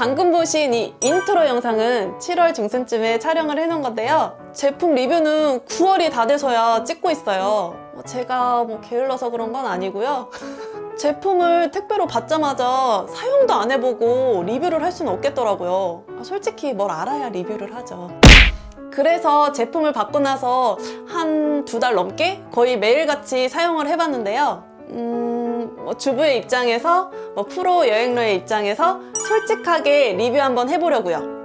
방금 보신 이 인트로 영상은 7월 중순쯤에 촬영을 해놓은 건데요. 제품 리뷰는 9월이 다 돼서야 찍고 있어요. 뭐 제가 뭐 게을러서 그런 건 아니고요. 제품을 택배로 받자마자 사용도 안 해보고 리뷰를 할 수는 없겠더라고요. 아, 솔직히 뭘 알아야 리뷰를 하죠. 그래서 제품을 받고 나서 한 두 달 넘게 거의 매일같이 사용을 해봤는데요. 음, 뭐 주부의 입장에서, 뭐 프로 여행러의 입장에서 솔직하게 리뷰 한번 해보려고요.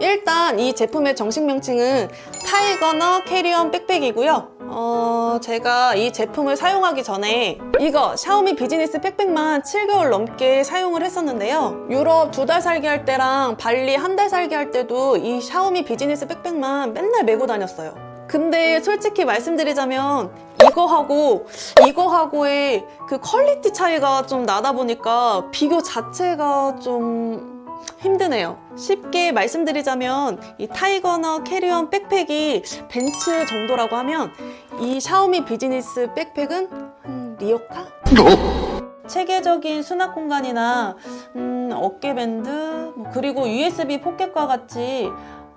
일단 이 제품의 정식 명칭은 타이거너 캐리언 백팩이고요. 어, 제가 이 제품을 사용하기 전에 이거 샤오미 비즈니스 백팩만 7개월 넘게 사용을 했었는데요. 유럽 두 달 살기 할 때랑 발리 한 달 살기 할 때도 이 샤오미 비즈니스 백팩만 맨날 메고 다녔어요. 근데 솔직히 말씀드리자면 이거하고 이거하고의 그 퀄리티 차이가 좀 나다 보니까 비교 자체가 좀 힘드네요. 쉽게 말씀드리자면 이 타이거너 캐리언 백팩이 벤츠 정도라고 하면 이 샤오미 비즈니스 백팩은 한 리오카? 체계적인 수납 공간이나 음, 어깨 밴드 뭐 그리고 USB 포켓과 같이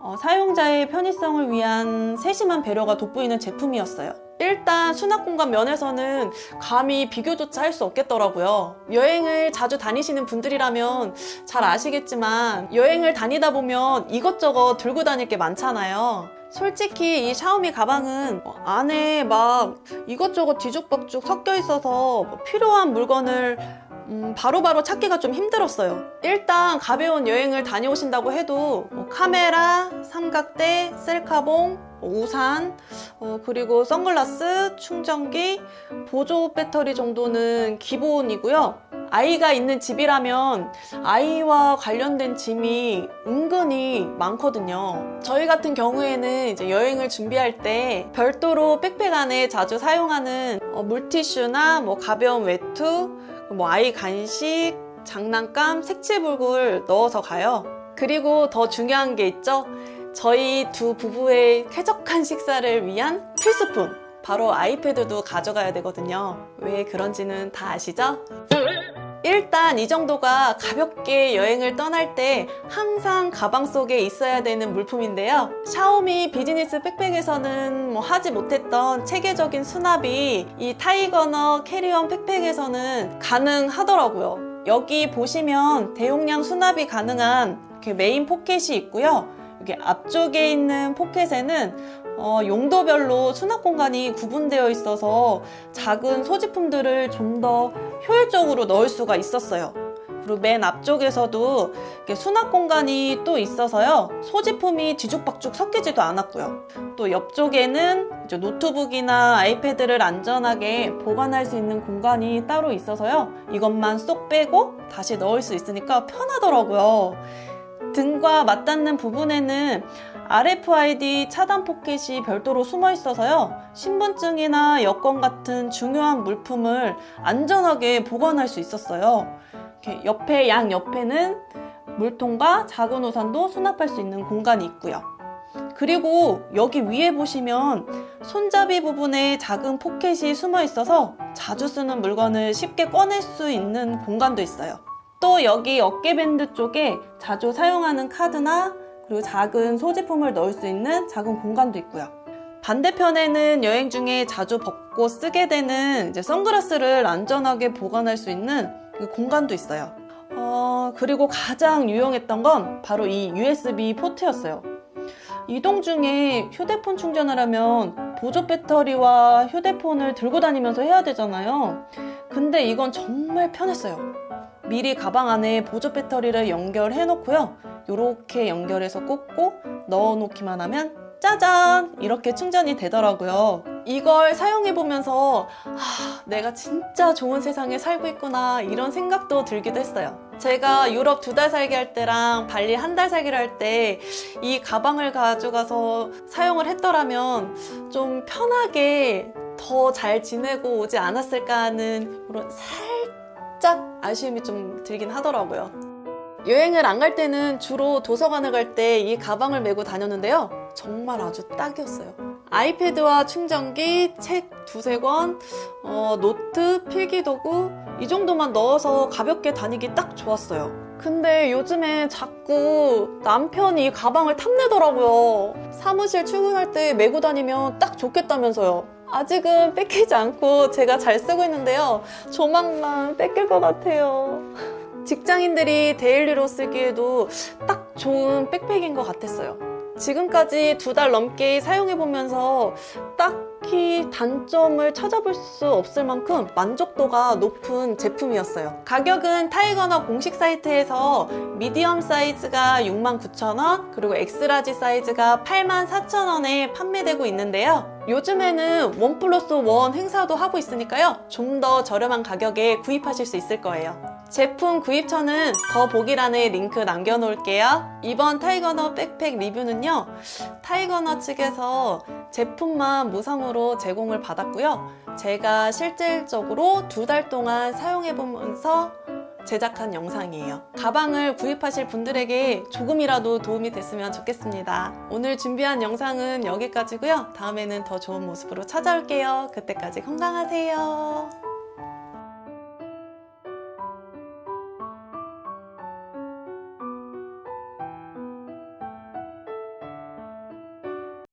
어, 사용자의 편의성을 위한 세심한 배려가 돋보이는 제품이었어요. 일단 수납 공간 면에서는 감히 비교조차 할 수 없겠더라고요. 여행을 자주 다니시는 분들이라면 잘 아시겠지만 여행을 다니다 보면 이것저것 들고 다닐 게 많잖아요. 솔직히 이 샤오미 가방은 어, 안에 막 이것저것 뒤죽박죽 섞여 있어서 뭐 필요한 물건을 음, 바로바로 찾기가 좀 힘들었어요. 일단 가벼운 여행을 다녀오신다고 해도 뭐 카메라, 삼각대, 셀카봉, 뭐 우산, 어, 그리고 선글라스, 충전기, 보조 배터리 정도는 기본이고요. 아이가 있는 집이라면 아이와 관련된 짐이 은근히 많거든요. 저희 같은 경우에는 이제 여행을 준비할 때 별도로 백팩 안에 자주 사용하는 어, 물티슈나 뭐 가벼운 외투, 뭐 아이 간식, 장난감, 색칠불을 넣어서 가요. 그리고 더 중요한 게 있죠. 저희 두 부부의 쾌적한 식사를 위한 필수품. 바로 아이패드도 가져가야 되거든요. 왜 그런지는 다 아시죠? 일단 이 정도가 가볍게 여행을 떠날 때 항상 가방 속에 있어야 되는 물품인데요. 샤오미 비즈니스 백팩에서는 뭐 하지 못했던 체계적인 수납이 이 타이거너 캐리언 백팩에서는 가능하더라고요. 여기 보시면 대용량 수납이 가능한 이렇게 메인 포켓이 있고요. 여기 앞쪽에 있는 포켓에는 어, 용도별로 수납 공간이 구분되어 있어서 작은 소지품들을 좀더 효율적으로 넣을 수가 있었어요. 그리고 맨 앞쪽에서도 수납 공간이 또 있어서요. 소지품이 뒤죽박죽 섞이지도 않았고요. 또 옆쪽에는 노트북이나 아이패드를 안전하게 보관할 수 있는 공간이 따로 있어서요. 이것만 쏙 빼고 다시 넣을 수 있으니까 편하더라고요. 등과 맞닿는 부분에는 RFID 차단 포켓이 별도로 숨어 있어서요. 신분증이나 여권 같은 중요한 물품을 안전하게 보관할 수 있었어요. 이렇게 옆에 양 옆에는 물통과 작은 우산도 수납할 수 있는 공간이 있고요. 그리고 여기 위에 보시면 손잡이 부분에 작은 포켓이 숨어 있어서 자주 쓰는 물건을 쉽게 꺼낼 수 있는 공간도 있어요. 또 여기 어깨밴드 쪽에 자주 사용하는 카드나 그리고 작은 소지품을 넣을 수 있는 작은 공간도 있고요. 반대편에는 여행 중에 자주 벗고 쓰게 되는 이제 선글라스를 안전하게 보관할 수 있는 그 공간도 있어요. 어, 그리고 가장 유용했던 건 바로 이 USB 포트였어요. 이동 중에 휴대폰 충전을 하면 보조 배터리와 휴대폰을 들고 다니면서 해야 되잖아요. 근데 이건 정말 편했어요. 미리 가방 안에 보조 배터리를 연결해 놓고요. 이렇게 연결해서 꽂고 넣어 놓기만 하면 짜잔! 이렇게 충전이 되더라고요. 이걸 사용해 보면서 아, 내가 진짜 좋은 세상에 살고 있구나 이런 생각도 들기도 했어요. 제가 유럽 두 달 살기 할 때랑 발리 한 달 살기를 할 때 이 가방을 가져가서 사용을 했더라면 좀 편하게 더 잘 지내고 오지 않았을까 하는 그런 살짝 아쉬움이 좀 들긴 하더라고요. 여행을 안 갈 때는 주로 도서관을 갈 때 이 가방을 메고 다녔는데요. 정말 아주 딱이었어요. 아이패드와 충전기, 책 두세 권, 어, 노트, 필기도구 이 정도만 넣어서 가볍게 다니기 딱 좋았어요. 근데 요즘에 자꾸 남편이 이 가방을 탐내더라고요. 사무실 출근할 때 메고 다니면 딱 좋겠다면서요. 아직은 뺏기지 않고 제가 잘 쓰고 있는데요. 조만간 뺏길 것 같아요. 직장인들이 데일리로 쓰기에도 딱 좋은 백팩인 것 같았어요. 지금까지 두 달 넘게 사용해보면서 딱히 단점을 찾아볼 수 없을 만큼 만족도가 높은 제품이었어요. 가격은 타이거너 공식 사이트에서 미디엄 사이즈가 69,000원, 그리고 엑스라지 사이즈가 84,000원에 판매되고 있는데요. 요즘에는 원 플러스 원 행사도 하고 있으니까요. 좀 더 저렴한 가격에 구입하실 수 있을 거예요. 제품 구입처는 더보기란에 링크 남겨놓을게요. 이번 타이거너 백팩 리뷰는요, 타이거너 측에서 제품만 무상으로 제공을 받았고요. 제가 실질적으로 두 달 동안 사용해보면서 제작한 영상이에요. 가방을 구입하실 분들에게 조금이라도 도움이 됐으면 좋겠습니다. 오늘 준비한 영상은 여기까지고요. 다음에는 더 좋은 모습으로 찾아올게요. 그때까지 건강하세요.